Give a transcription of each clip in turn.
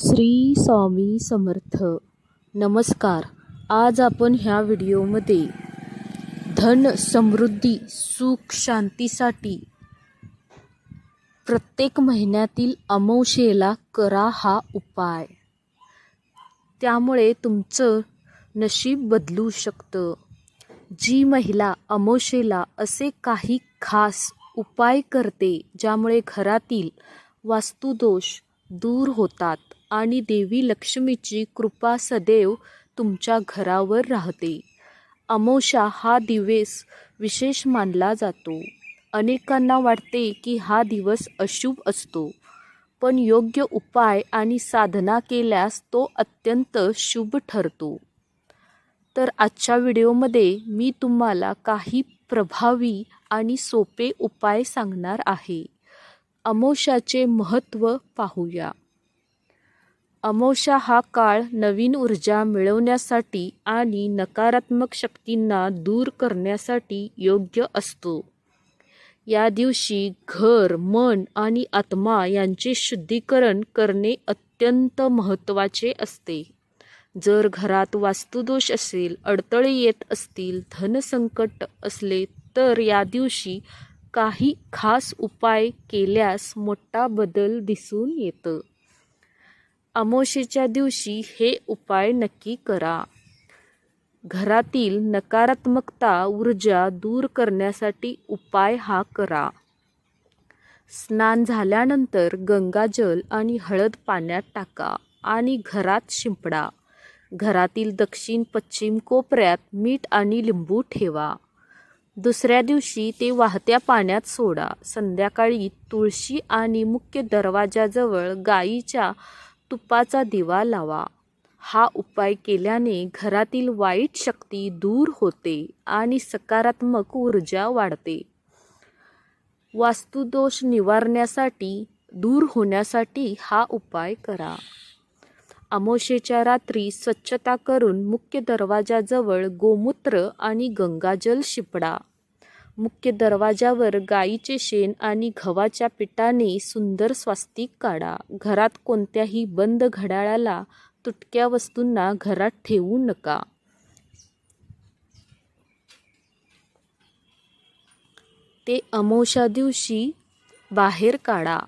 श्री स्वामी समर्थ. नमस्कार. आज आपण ह्या व्हिडिओमध्ये धन समृद्धी सुख शांतीसाठी प्रत्येक महिन्यातील अमावशेला करा हा उपाय. त्यामुळे तुमचं नशीब बदलू शकतं. जी महिला अमावशेला असे काही खास उपाय करते ज्यामुळे घरातील वास्तुदोष दूर होतात. आणि देवी लक्ष्मीची कृपा सदैव तुमच्या घरावर राहते. अमोशा हा दिवस विशेष मानला जातो. अनेकांना वाटते की हा दिवस अशुभ असतो पण योग्य उपाय आणि साधना केल्यास तो अत्यंत शुभ ठरतो. तर आजच्या व्हिडिओमध्ये मी तुम्हाला काही प्रभावी आणि सोपे उपाय सांगणार आहे. अमोशाचे महत्त्व पाहूया. अमावस्या हा काळ नवीन ऊर्जा मिळवण्यासाठी आणि नकारात्मक शक्तींना दूर करण्यासाठी योग्य असतो. या दिवशी घर मन आणि आत्मा यांचे शुद्धीकरण करणे अत्यंत महत्त्वाचे असते. जर घरात वास्तुदोष असेल अडथळे येत असतील धनसंकट असले तर या दिवशी काही खास उपाय केल्यास मोठा बदल दिसून येतं. अमोशेच्या दिवशी हे उपाय नक्की करा. घरातील नकारात्मकता ऊर्जा दूर करण्यासाठी उपाय हा करा. स्नान झाल्यानंतर गंगाजल आणि हळद पाण्यात टाका आणि घरात शिंपडा. घरातील दक्षिण पश्चिम कोपऱ्यात मीठ आणि लिंबू ठेवा. दुसऱ्या दिवशी ते वाहत्या पाण्यात सोडा. संध्याकाळी तुळशी आणि मुख्य दरवाजाजवळ गाईच्या तुपाचा दिवा लावा. हा उपाय केल्याने घरातील वाईट शक्ती दूर होते आणि सकारात्मक ऊर्जा वाढते. वास्तुदोष निवारण्यासाठी दूर होण्यासाठी हा उपाय करा. अमोशेच्या रात्री स्वच्छता करून मुख्य दरवाजाजवळ गोमूत्र आणि गंगाजल शिपडा. मुख्य दरवाजावर गाईचे शेण आणि गव्हाच्या पिठाने सुंदर स्वास्तिक काढा. घरात कोणत्याही बंद घड्याळाला तुटक्या वस्तूंना घरात ठेवू नका. ते अमावस्या दिवशी बाहेर काढा.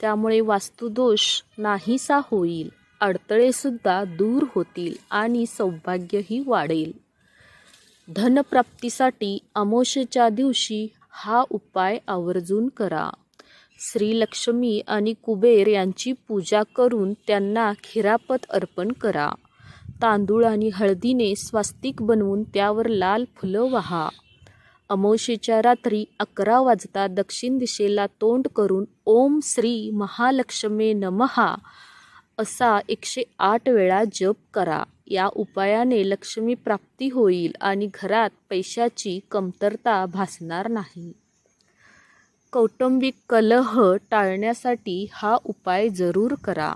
त्यामुळे वास्तुदोष नाहीसा होईल. अडथळेसुद्धा दूर होतील आणि सौभाग्यही वाढेल. धनप्राप्तीसाठी अमावस्येच्या दिवशी हा उपाय आवर्जून करा. श्रीलक्ष्मी आणि कुबेर यांची पूजा करून त्यांना खिरापत अर्पण करा. तांदूळ आणि हळदीने स्वास्तिक बनवून त्यावर लाल फुलं वाहा. अमावशेच्या रात्री अकरा वाजता दक्षिण दिशेला तोंड करून ओम श्री महालक्ष्मे नमहा असा एकशे आठ वेळा जप करा. या उपायाने लक्ष्मी प्राप्ती होईल आणि घरात पैशाची कमतरता भासणार नाही. कौटुंबिक कलह टाळण्यासाठी हा उपाय जरूर करा.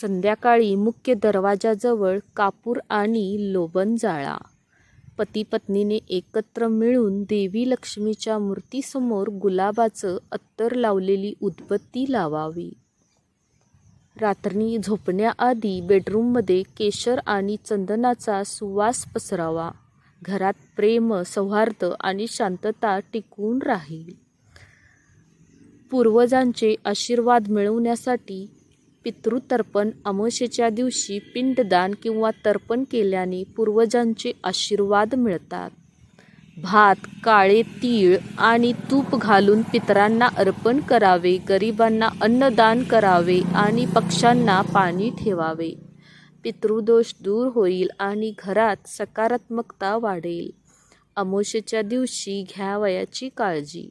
संध्याकाळी मुख्य दरवाजाजवळ कापूर आणि लोबन जाळा. पती पत्नीने एकत्र मिळून देवी लक्ष्मीच्या मूर्तीसमोर गुलाबाचं अत्तर लावलेली उदबत्ती लावावी. रात्री झोपण्याआधी बेडरूममध्ये केशर आणि चंदनाचा सुवास पसरावा. घरात प्रेम सौहार्द आणि शांतता टिकून राहील. पूर्वजांचे आशीर्वाद मिळवण्यासाठी पितृतर्पण अमावस्येच्या दिवशी पिंडदान किंवा तर्पण केल्याने पूर्वजांचे आशीर्वाद मिळतात. भात काळे तीळ आणि तूप घालून पितरांना अर्पण करावे गरिबांना अन्नदान करावे आणि पक्ष्यांना पाणी ठेवावे. पितृदोष दूर होईल आणि घरात सकारात्मकता वाढेल. अमोशेच्या दिवशी घ्यावयाची काळजी.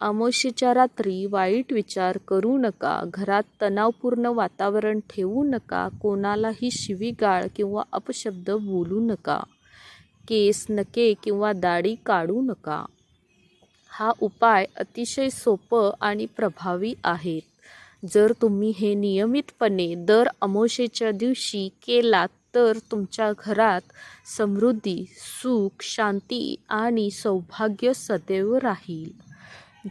अमोशेच्या रात्री वाईट विचार करू नका. घरात तणावपूर्ण वातावरण ठेवू नका. कोणालाही शिवीगाळ किंवा अपशब्द बोलू नका. केस नके किंवा दाढी काढू नका. हा उपाय अतिशय सोपं आणि प्रभावी आहे. जर तुम्ही हे नियमितपणे दर अमोशेच्या दिवशी केलात तर तुमच्या घरात समृद्धी सुख शांती आणि सौभाग्य सदैव राहील.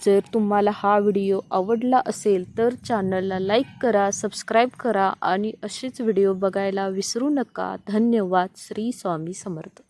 जर तुम्हाला हा व्हिडिओ आवडला असेल तर चॅनलला लाईक करा सबस्क्राईब करा आणि असेच व्हिडिओ बघायला विसरू नका. धन्यवाद. श्री स्वामी समर्थ.